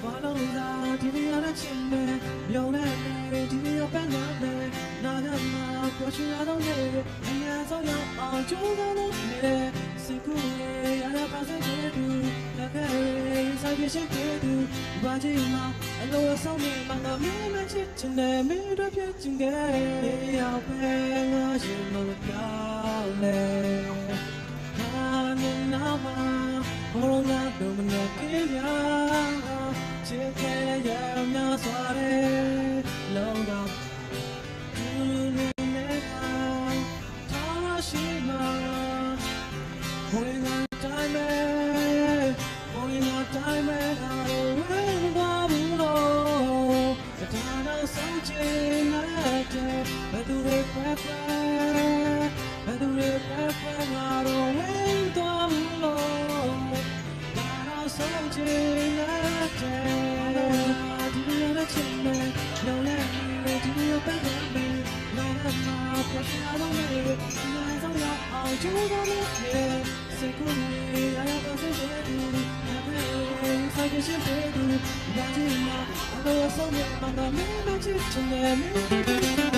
ဒီလိုရတဲ့ချင်းနဲ့မြောင်းနဲ့ဒီလိုပန်းနဲ့နာဂမှာပေါ်ချင်ရတော့လေအများဆုံးရောက်အောင်ကြိုးစားလို့နေစိတ်ကူးရရပါစေတဲ့သူတကယ်ဆိုင်ပြရှိတဲ့သူဘာကြည့်မှာအလိုအဆုံးနဲ့မငါမင်းမချစ်ချင်တယ်မင်းတို့ဖြစ်ချင်တယ်ရောက်ပဲငါရှင်မပြောင်းလဲ Hold on, don't know, give ya. Check it, las horas, 조금은 해 슬픔이 알아봐서 제대로 나를 살기 싫대도 마지막 아까웠어 내 맘과 매일 지쳐내는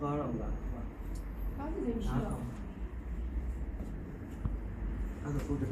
发了，是吧？高了真皮的。俺是负责。